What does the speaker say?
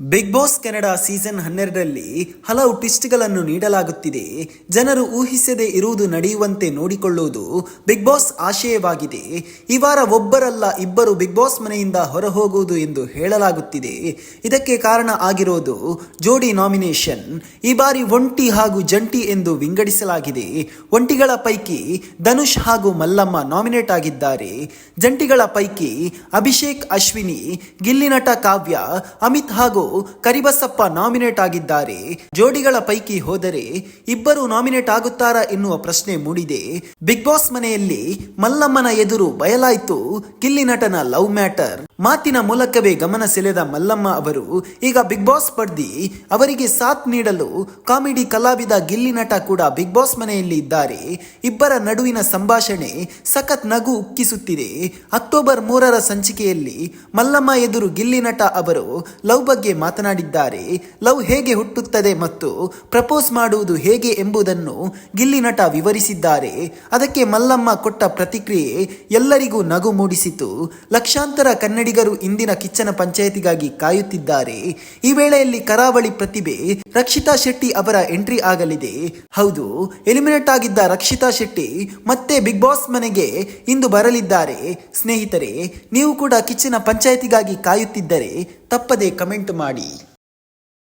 Big boss Canada season ಹನ್ನೆರಡರಲ್ಲಿ ಹಲವು ಟ್ವಿಸ್ಟ್ಗಳನ್ನು ನೀಡಲಾಗುತ್ತಿದೆ. ಜನರು ಊಹಿಸದೆ ಇರುವುದು ನಡೆಯುವಂತೆ ನೋಡಿಕೊಳ್ಳುವುದು ಬಿಗ್ ಬಾಸ್ ಆಶಯವಾಗಿದೆ. ಈ ವಾರ ಒಬ್ಬರಲ್ಲ ಇಬ್ಬರು ಬಿಗ್ ಬಾಸ್ ಮನೆಯಿಂದ ಹೊರಹೋಗುವುದು ಎಂದು ಹೇಳಲಾಗುತ್ತಿದೆ. ಇದಕ್ಕೆ ಕಾರಣ ಆಗಿರೋದು ಜೋಡಿ ನಾಮಿನೇಷನ್. ಈ ಬಾರಿ ಒಂಟಿ ಹಾಗೂ ಜಂಟಿ ಎಂದು ವಿಂಗಡಿಸಲಾಗಿದೆ. ಒಂಟಿಗಳ ಪೈಕಿ ಧನುಷ್ ಹಾಗೂ ಮಲ್ಲಮ್ಮ ನಾಮಿನೇಟ್ ಆಗಿದ್ದಾರೆ. ಜಂಟಿಗಳ ಪೈಕಿ ಅಭಿಷೇಕ್, ಅಶ್ವಿನಿ ಗಿಲ್ಲಿನಟ ಕಾವ್ಯ, ಅಮಿತ್ ಹಾಗೂ ಕರಿಬಸಪ್ಪ ನಾಮಿನೇಟ್ ಆಗಿದ್ದಾರೆ. ಜೋಡಿಗಳ ಪೈಕಿ ಹೋದರೆ ಇಬ್ಬರು ನಾಮಿನೇಟ್ ಆಗುತ್ತಾರಾ ಎನ್ನುವ ಪ್ರಶ್ನೆ ಮೂಡಿದೆ. ಬಿಗ್ ಬಾಸ್ ಮನೆಯಲ್ಲಿ ಮಲ್ಲಮ್ಮನ ಎದುರು ಬಯಲಾಯಿತು. ಕಿಲ್ಲಿ ನಟನ ಲವ್ ಮ್ಯಾಟರ್. ಮಾತಿನ ಮೂಲಕವೇ ಗಮನ ಸೆಳೆದ ಮಲ್ಲಮ್ಮ ಅವರು, ಈಗ ಬಿಗ್ ಬಾಸ್ ಸ್ಪರ್ಧಿ, ಅವರಿಗೆ ಸಾಥ್ ನೀಡಲು ಕಾಮಿಡಿ ಕಲಾವಿದ ಗಿಲ್ಲಿ ನಟ ಕೂಡ ಬಿಗ್ ಬಾಸ್ ಮನೆಯಲ್ಲಿ ಇದ್ದಾರೆ. ಇಬ್ಬರ ನಡುವಿನ ಸಂಭಾಷಣೆ ಸಖತ್ ನಗು ಉಕ್ಕಿಸುತ್ತಿದೆ. ಅಕ್ಟೋಬರ್ ಮೂರರ ಸಂಚಿಕೆಯಲ್ಲಿ ಮಲ್ಲಮ್ಮ ಎದುರು ಗಿಲ್ಲಿ ನಟ ಅವರು ಲವ್ ಬಗ್ಗೆ ಮಾತನಾಡಿದ್ದಾರೆ. ಲವ್ ಹೇಗೆ ಹುಟ್ಟುತ್ತದೆ ಮತ್ತು ಪ್ರಪೋಸ್ ಮಾಡುವುದು ಹೇಗೆ ಎಂಬುದನ್ನು ಗಿಲ್ಲಿ ನಟ ವಿವರಿಸಿದ್ದಾರೆ. ಅದಕ್ಕೆ ಮಲ್ಲಮ್ಮ ಕೊಟ್ಟ ಪ್ರತಿಕ್ರಿಯೆ ಎಲ್ಲರಿಗೂ ನಗು ಮೂಡಿಸಿತು. ಲಕ್ಷಾಂತರ ಕನ್ನಡಿಗರು ಇಂದಿನ ಕಿಚ್ಚನ ಪಂಚಾಯತಿಗಾಗಿ ಕಾಯುತ್ತಿದ್ದಾರೆ. ಈ ವೇಳೆಯಲ್ಲಿ ಕರಾವಳಿ ಪ್ರತಿಭೆ ರಕ್ಷಿತಾ ಶೆಟ್ಟಿ ಅವರ ಎಂಟ್ರಿ ಆಗಲಿದೆ. ಹೌದು, ಎಲಿಮಿನೇಟ್ ಆಗಿದ್ದ ರಕ್ಷಿತಾ ಶೆಟ್ಟಿ ಮತ್ತೆ ಬಿಗ್ ಬಾಸ್ ಮನೆಗೆ ಇಂದು ಬರಲಿದ್ದಾರೆ. ಸ್ನೇಹಿತರೆ, ನೀವು ಕೂಡ ಕಿಚ್ಚನ ಪಂಚಾಯತಿಗಾಗಿ ಕಾಯುತ್ತಿದ್ದರೆ ತಪ್ಪದೆ ಕಮೆಂಟ್ ಮಾಡಿ.